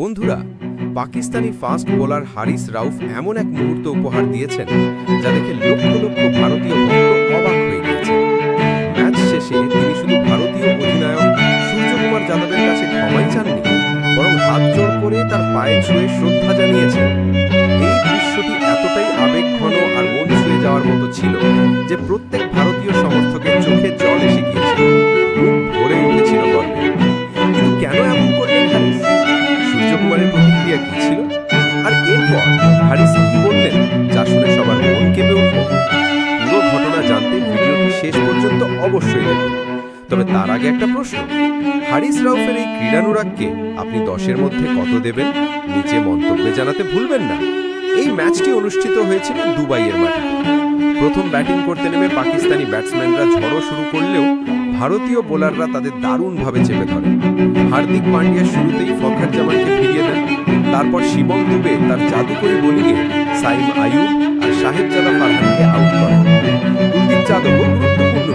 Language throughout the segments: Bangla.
বন্ধুরা, পাকিস্তানি ফাস্ট বোলার হারিস রাউফ এমন এক মুহূর্ত উপহার দিয়েছেন যা দেখে লক্ষ লক্ষ ভারতীয় ভক্ত অবাক হয়ে গিয়েছে। ম্যাচ শেষে তিনি শুধু ভারতীয় অধিনায়ক সূর্যকুমার যাদবের কাছে ক্ষমাই চাননি, বরং হাত জোড় করে তার পায়ে ছুঁয়ে শ্রদ্ধা জানিয়েছেন। এই দৃশ্যটি এতটাই আবেগঘন আর মন ছুঁয়ে যাওয়ার মতো ছিল যে প্রত্যেক তবে তার আগে একটা প্রশ্ন। হারিস রাউফের এই ক্রীড়ানুরাগকে আপনি দশের মধ্যে কত দেবেন? নিচে মন্তব্যে জানাতে ভুলবেন না। এই ম্যাচটি অনুষ্ঠিত হয়েছিল দুবাইয়ের মাটিতে প্রথম ব্যাটিং করতে নেমে পাকিস্তানি ব্যাটসম্যানরা ঝড়ো শুরু করলেও ভারতীয় বোলাররা তাদের দারুণভাবে চেপে ধরে হার্দিক পান্ডিয়া শুরুতেই ফখর জামানকে ফিরিয়ে দেন। তারপর শিবম দুবে তার জাদুকরি বোলিংয়ে সাইম আয়ুব আর সাহেবজাদা ফারহানকে আউট করেন। কুলদীপ যাদবও গুরুত্বপূর্ণ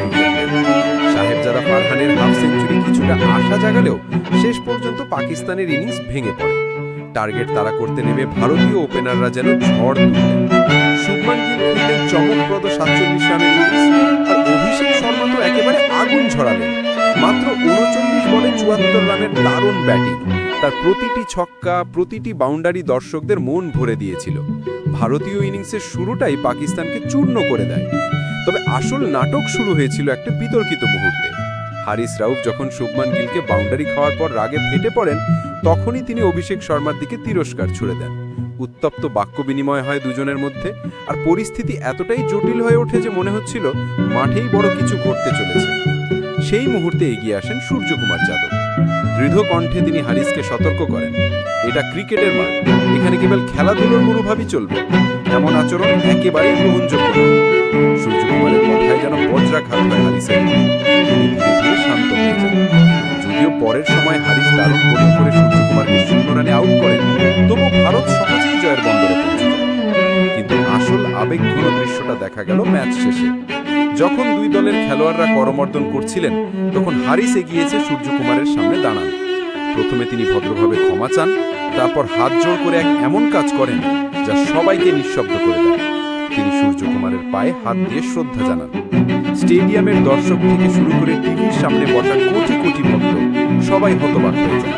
জাগালেও শেষ পর্যন্ত পাকিস্তানের ইনিংস ভেঙে পড়ে। টার্গেট তারা করতে নেমে ভারতীয় ওপেনাররা যেন ঝড় তুললেন। শুভমান গিল খেললেন চমকপ্রদ সাতচল্লিশ রানের ইনিংস, আর অভিষেক শর্মা তো একেবারে আগুন ঝরালেন। মাত্র উনচল্লিশ বলে চুয়াত্তর রানের দারুণ ব্যাটিং। তার প্রতিটি ছক্কা, প্রতিটি বাউন্ডারি দর্শকদের মন ভরে দিয়েছিল। ভারতীয় ইনিংসের শুরুটাই পাকিস্তানকে চূর্ণ করে দেয়। তবে আসল নাটক শুরু হয়েছিল একটা বিতর্কিত মুহূর্তে। হারিস রাউফ যখন শুভমান গিলকে বাউন্ডারি খাওয়ার পর রাগে ফেটে পড়েন, তখনই তিনি অভিষেক শর্মার দিকে তিরস্কার ছুড়ে দেন। উত্তপ্ত বাক্য বিনিময় হয় দুজনের মধ্যে, আর পরিস্থিতি এতটাই জটিল হয়ে ওঠে যে মনে হচ্ছিল মাঠেই বড় কিছু ঘটতে চলেছে। সেই মুহূর্তে এগিয়ে আসেন সূর্যকুমার যাদব। দৃঢ় কণ্ঠে তিনি হারিসকে সতর্ক করেন। এটা ক্রিকেটের মাঠ, এখানে কেবল খেলাধুলোর মনোভাবই চলবে। এমন আচরণ একেবারেই গ্রহণযোগ্য সূর্যকুমারের কথায় যেন বজ্রাঘাত হয় হারিসের। তিনি যান যদিও পরের সময় হারিস দারুণ বোলিং করে সূর্যকুমারকে শূন্য রানে আউট করেন তবু ভারত সহজেই জয়ের বন্দরে পৌঁছে কিন্তু আসল আবেগঘন দৃশ্যটা দেখা গেল ম্যাচ শেষে। যখন দুই দলের খেলোয়াড়রা করমর্দন করছিলেন, তখন হারিস এগিয়েছে সূর্যকুমারের সামনে দাঁড়ান। প্রথমে তিনি ভদ্রভাবে ক্ষমা চান, তারপর হাত জোড় করে এক এমন কাজ করেন যা সবাইকে নিঃশব্দ করে দেয়। তিনি সূর্যকুমারের পায়ে হাত দিয়ে শ্রদ্ধা জানান। স্টেডিয়ামের দর্শক থেকে শুরু করে টিভির সামনে বসা কোটি কোটি ভক্ত সবাই হতবাক হয়ে যায়।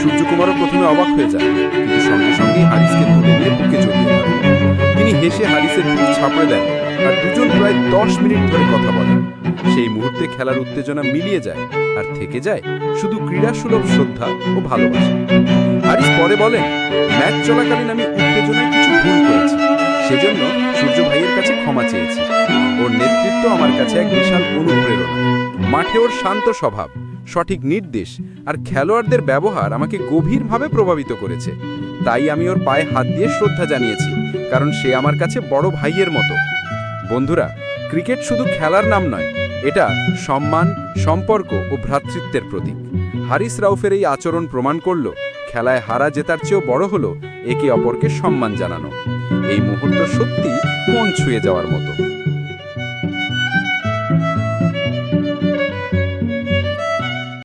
সূর্যকুমারও প্রথমে অবাক হয়ে যায়, কিন্তু সঙ্গে সঙ্গেই হারিসকে তুলে নিয়ে বুকে জড়িয়ে ধরেন তিনি হেসে হারিসের পিঠ ছাপড়ে দেন আর দুজন প্রায় দশ মিনিট ধরে কথা বলেন। সেই মুহূর্তে খেলার উত্তেজনা মিলিয়ে যায় আর থেকে যায় শুধু ক্রীড়াসুলভ শ্রদ্ধা ও ভালোবাসা। হারিস পরে বলেন, ম্যাচ চলাকালীন আমি উত্তেজনায় কিছু ভুল করেছি। সেজন্য সূর্য ভাইয়ের কাছে ক্ষমা চেয়েছি। ওর নেতৃত্ব আমার কাছে এক বিশাল অনুপ্রেরণা। মাঠে ওর শান্ত স্বভাব, সঠিক নির্দেশ আর খেলোয়াড়দের ব্যবহার আমাকে গভীরভাবে প্রভাবিত করেছে। তাই আমি ওর পায়ে হাত দিয়ে শ্রদ্ধা জানিয়েছি, কারণ সে আমার কাছে বড় ভাইয়ের মতো। বন্ধুরা, ক্রিকেট শুধু খেলার নাম নয়, এটা সম্মান, সম্পর্ক ও ভ্রাতৃত্বের প্রতীক। হারিস রাউফের এই আচরণ প্রমাণ করল, খেলায় হারা জেতার চেয়েও বড় হলো একে অপরকে সম্মান জানানো। এই মুহূর্ত সত্যি মন ছুঁয়ে যাওয়ার মতো।